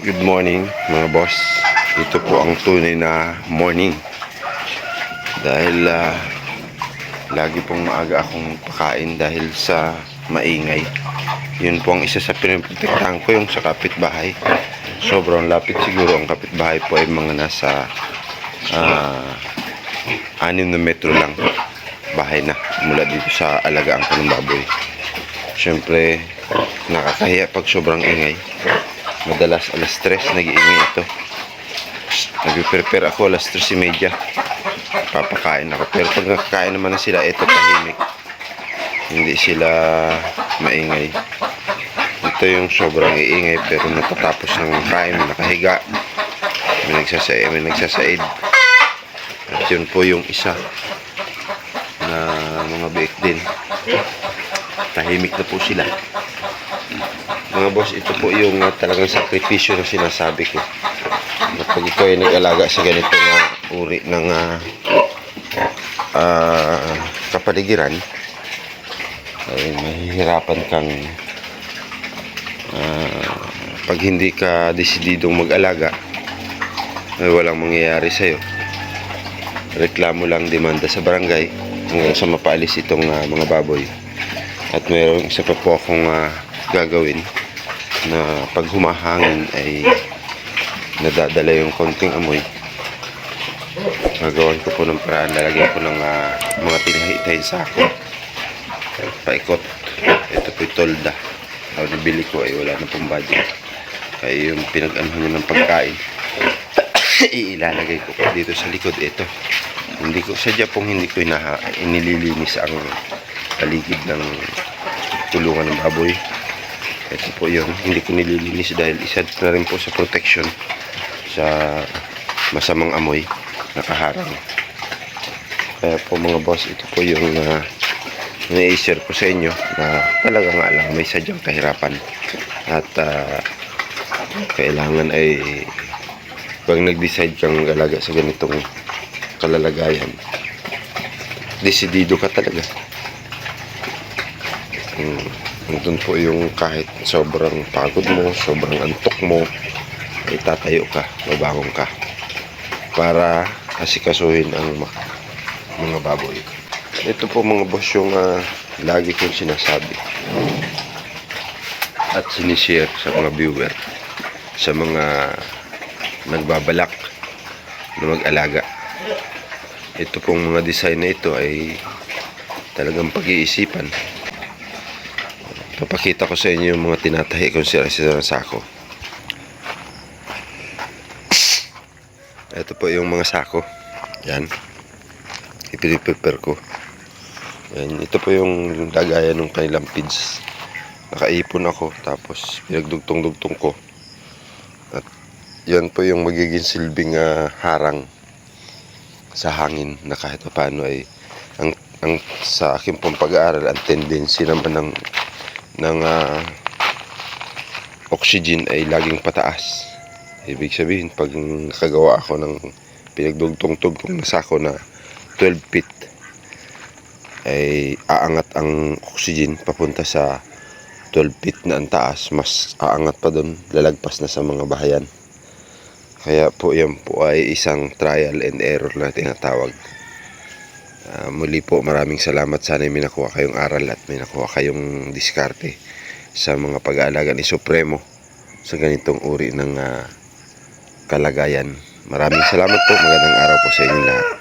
Good morning mga boss. Ito po ang tunay na morning. Dahil ah, lagi pong maaga akong pakain dahil sa maingay. Yun po ang isa sa pinaprotektahan ko yung sa kapitbahay. Sobrang lapit siguro ang kapitbahay po ay mga nasa ah, anim na metro lang bahay na mula dito sa alagaan ko ng baboy. Siyempre, nakakahiya pag sobrang ingay. Madalas alas 3 nag-iingay ito. Nag-prepare ako alas 3.30. Papakain ako. Pero pag nakakain naman na sila, ito tahimik. Hindi sila maingay. Ito yung sobrang iingay pero natatapos ng kain, nakahiga. May nagsasaid, may nagsasaid. At yun po yung isa na mga biik din. Tahimik na po sila. Mga boss, ito po yung uh, talagang sakripisyo na sinasabi ko. Na pag ikaw ay nag-alaga sa ganito na uri ng uh, uh, kapaligiran, ay mahihirapan kang uh, pag hindi ka desididong mag-alaga, ay walang mangyayari sa'yo. Reklamo lang demanda sa barangay hanggang sa mapaalis itong uh, mga baboy. At mayroong isa pa po akong uh, gagawin na pag humahangin ay nadadala yung konting amoy. Gagawan ko po ng paraan. Lalagyan ko ng ah, mga tinahitahin sako. Paikot. Ito po yung tolda. Ako nabili ko ay wala na pong budget. Kaya yung niya ng pagkain. ilalagay ko po dito sa likod ito. Hindi ko sadya pong hindi ko inililinis ang paligid ng tulungan ng baboy. Ito po yun. Hindi ko nililinis dahil isa na rin po sa protection sa masamang amoy nakaharang. Kaya po mga boss, ito po yung uh, na-share ko sa inyo na talaga nga lang may sadyang kahirapan. At ah, kailangan ay pag nag-decide kang alaga sa ganitong kalalagayan, desidido ka talaga. Hmm. Nandun po yung kahit sobrang pagod mo, sobrang antok mo, ay tatayo ka, babangon ka para asikasuhin ang mga baboy. Ito po mga boss yung ah, lagi kong sinasabi at sinishare sa mga viewer sa mga nagbabalak na mag-alaga. Ito pong mga design na ito ay talagang pag-iisipan Papakita ko sa inyo yung mga tinatahi kong sira sa sako. Ito po yung mga sako. Yan. Ipiniprepare ko. Yan. Ito po yung lagayan ng kanilang feeds. Nakaipon ako. Tapos pinagdugtong-dugtong ko. At yan po yung magiging silbing ah, harang sa hangin na kahit pa paano ay ang, ang sa akin pong pag-aaral ang tendency naman ng ng ah, oxygen ay laging pataas. Ibig sabihin, pag nakagawa ako ng pinagdugtong-tugtong na sako na 12 feet, ay aangat ang oxygen papunta sa 12 feet na ang taas, mas aangat pa doon, lalagpas na sa mga bahayan. Kaya po yan po ay isang trial and error na tinatawag. Ah, muli po maraming salamat. Sana may nakuha kayong aral at may nakuha kayong diskarte sa mga pag-aalaga ni Supremo sa ganitong uri ng ah, kalagayan. Maraming salamat po. Magandang araw po sa inyo lahat.